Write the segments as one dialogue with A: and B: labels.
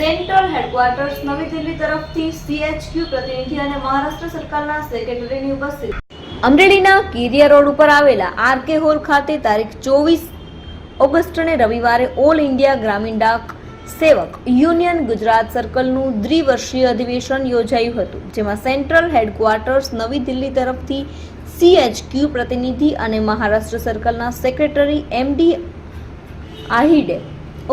A: Central headquarters નવી દિલ્હી તરફથી CHQ પ્રતિનિધિ અને મહારાષ્ટ્ર સરકારના સેક્રેટરીની ઉપસ્થિત. અમરેલીના કેરિયા રોડ ઉપર આવેલા આરકે હોલ ખાતે તારીખ ચોવીસ ઓગસ્ટને રવિવારે ઓલ ઇન્ડિયા ગ્રામીણ ડાક સેવક યુનિયન ગુજરાત સર્કલનું દ્વિવર્ષીય અધિવેશન યોજાયું હતું, જેમાં સેન્ટ્રલ હેડક્વાર્ટર્સ નવી દિલ્હી તરફથી સીએચક્યુ પ્રતિનિધિ અને મહારાષ્ટ્ર સર્કલના સેક્રેટરી એમડી આહિડે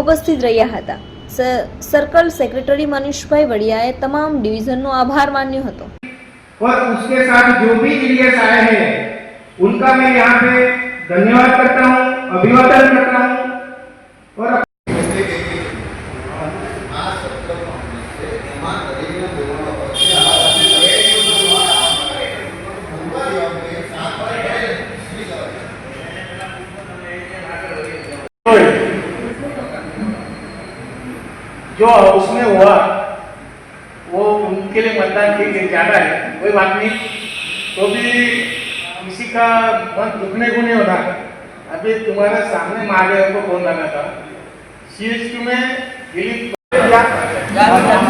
A: ઉપસ્થિત રહ્યા હતા. સર્કલ સેક્રેટરી મનીષભાઈ વડિયાએ તમામ ડિવિઝનનો આભાર માન્યો હતો
B: और उसके साथ जो भी जीडीएस आए हैं उनका मैं यहाँ पे धन्यवाद करता हूँ अभिवादन करता हूँ और जो उसमें हुआ वो उनके लिए मतदान ठीक है ज़्यादा है। कोई बात नहीं। तो भी किसी का मन दुखने को नहीं होता। अभी तुम्हारे सामने महादेव को फ़ोन लगा था। में दिलीप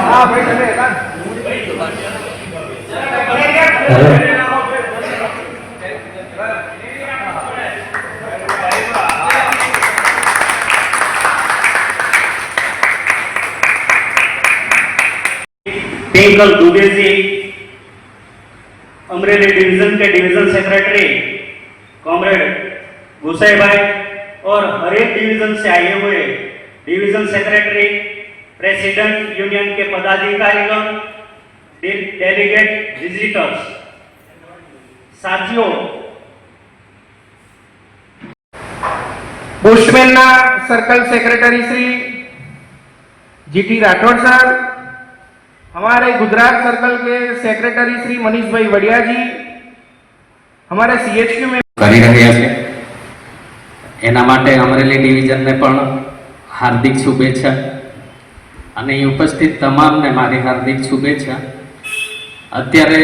B: हाँ, बैठे
C: टिंकल दुबे जी अमरेली डिवीजन के डिवीजन सेक्रेटरी कॉमरेड गुसाई भाई और हर एक डिवीजन से आए हुए डिवीजन सेक्रेटरी प्रेसिडेंट यूनियन के पदाधिकारीगण डे- डेलीगेट विजिटर्स साथियों
B: પોસ્ટમેનના circle secretary Shri GT Rathod sir हमारे गुजरात सर्कल के सेक्रेटरी श्री मनीष भाई वडिया जी हमारे सीएचक्यू में
D: કરી રહ્યા છે એના માટે અમરેલી ડિવિઝનને પણ હાર્દિક શુભેચ્છા અને અહીં ઉપસ્થિત તમામને મારી હાર્દિક શુભેચ્છા અત્યારે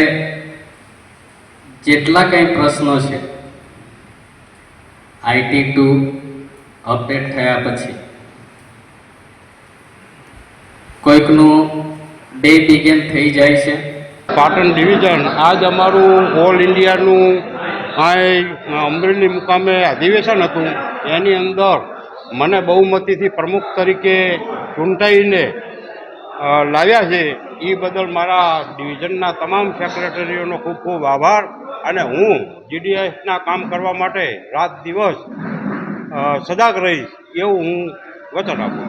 D: જેટલા કંઈ પ્રશ્નો છે આઈટી ટુ અપડેટ થયા પછી કોઈકનું ડે બિગેન થઈ જાય છે.
E: પાટણ ડિવિઝન આજ અમારું ઓલ ઇન્ડિયાનું અમરેલી મુકામે અધિવેશન હતું. એની અંદર મને બહુમતીથી પ્રમુખ તરીકે ચૂંટાઈને લાવ્યા છે. એ બદલ મારા ડિવિઝનના તમામ સેક્રેટરીઓનો ખૂબ ખૂબ આભાર. અને હું જીડીએસના કામ કરવા માટે રાત દિવસ સજાગ રહીશ એવું હું વચન આપું